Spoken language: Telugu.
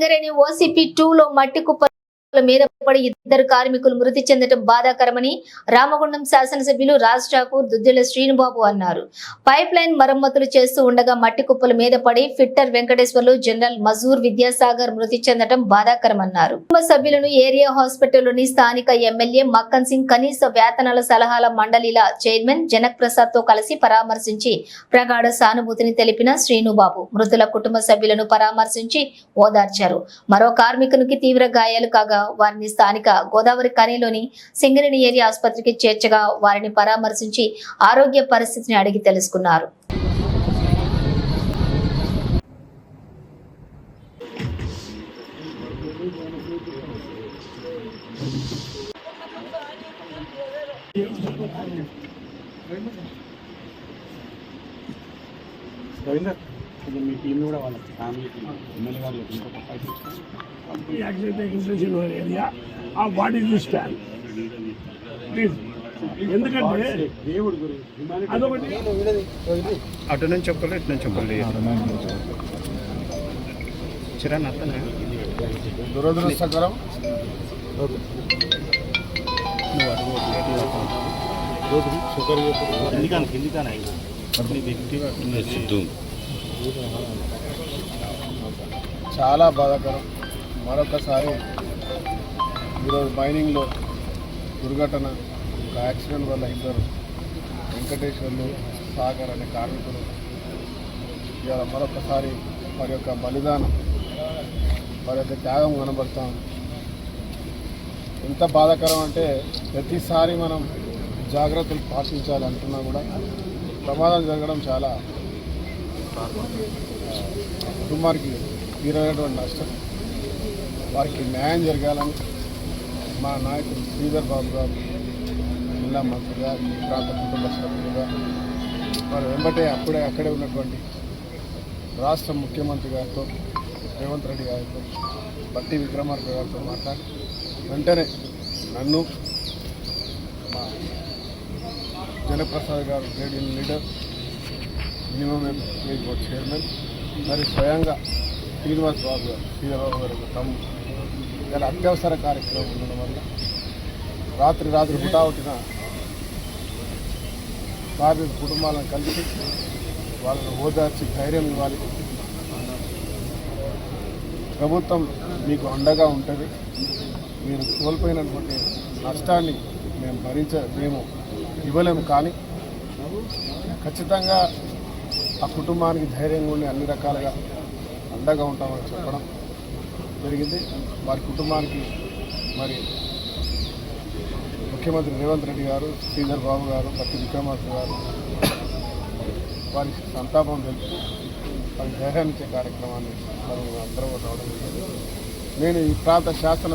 సింగరేణి ఓసీపీ టూలో మట్టి కుప్ప మీద పడి ఇద్దరు కార్మికులు మృతి చెందడం బాధాకరమని రామగుండం శాసనసభ్యులు రాజ్ ఠాకూర్ దుద్దిల శ్రీనుబాబు అన్నారు. పైప్ లైన్ మరమ్మతులు చేస్తూ ఉండగా మట్టి కుప్పల మీద పడి ఫిట్టర్ వెంకటేశ్వర్లు జనరల్ మజూర్ విద్యాసాగర్ మృతి చెందడం బాధాకరమన్నారు. కుటుంబ సభ్యులను ఏరియా హాస్పిటల్లోని స్థానిక ఎమ్మెల్యే మక్కన్ సింగ్ కనీస వేతనాల సలహాల మండలిల చైర్మన్ జనక్ ప్రసాద్తో కలిసి పరామర్శించి ప్రగాఢ సానుభూతిని తెలిపిన శ్రీనుబాబు మృతుల కుటుంబ సభ్యులను పరామర్శించి ఓదార్చారు. మరో కార్మికునికి తీవ్ర గాయాలు కాగా వారిని స్థానిక గోదావరి కనిలోని సింగరేణి ఏరియా ఆసుపత్రికి చేర్చగా వారిని పరామర్శించి ఆరోగ్య పరిస్థితిని అడిగి తెలుసుకున్నారు. రవీందర్ కొంచెం మీ టీం కూడా వాళ్ళ ఫ్యామిలీకి ఎమ్మెల్యే గారు ఇంకొక ఫైవ్. ఎందుకంటే దేవుడి గురించి అదొకటి. అటు నుంచి ఒకళ్ళు ఇటు నుంచి ఒకళ్ళు చిరాన్ అర్థనా దురదృష్టకరం. కిందికాని కిందికాని. సిద్ధు. చాలా బాధాకరం. మరొకసారి ఈరోజు మైనింగ్లో దుర్ఘటన ఒక యాక్సిడెంట్ వల్ల ఇద్దరు వెంకటేశ్వర్లు సాగర్ అనే కార్మికులు ఇవాళ మరొకసారి వారి యొక్క బలిదానం వారి యొక్క త్యాగం కనబడతాం ఎంత బాధాకరం అంటే ప్రతిసారి మనం జాగ్రత్తలు పాటించాలి అంటున్నా కూడా ప్రమాదం జరగడం చాలా కుటుంబానికి తీరైనటువంటి నష్టం. వారికి న్యాయం జరగాలని మా నాయకుడు శ్రీధర్ బాబు గారు జిల్లా మంత్రిగా ఈ ప్రాంత కుటుంబ సభ్యులుగా వారు వెంబటే అప్పుడే అక్కడే ఉన్నటువంటి రాష్ట్ర ముఖ్యమంత్రి గారితో రేవంత్ రెడ్డి గారితో బట్టి విక్రమార్క గారితో మాట్లాడి వెంటనే నన్ను మా జనప్రసాద్ గారు ట్రేడ్ లీడర్ మినిమం వేజ్ ఒక చైర్మన్. మరి స్వయంగా శ్రీనివాస్ బాబు గారు శ్రీధరబాబు గారు తమ్ము తమ్ముడు. ఇలా అత్యవసర కార్యక్రమం ఉండడం వల్ల రాత్రి రాత్రి హుటాహుటిన బాధిత కుటుంబాలను కలిసి వాళ్ళని ఓదార్చి ధైర్యం ఇవ్వాలి. ప్రభుత్వం మీకు అండగా ఉంటుంది. మీరు కోల్పోయినటువంటి నష్టాన్ని మేము భరించ మేము ఇవ్వలేము కానీ ఖచ్చితంగా ఆ కుటుంబానికి ధైర్యంగా ఉండి అన్ని రకాలుగా అండగా ఉంటామని చెప్పడం జరిగింది. వారి కుటుంబానికి మరి ముఖ్యమంత్రి రేవంత్ రెడ్డి గారు శ్రీధర్ బాబు గారు పట్టి విక్రమార్క గారు వారికి సంతాపం తెలుపుతూ వారికి ధైర్యాన్నిచ్చే కార్యక్రమాన్ని మనం అందరం రావడం జరిగింది. నేను ఈ ప్రాంత శాసన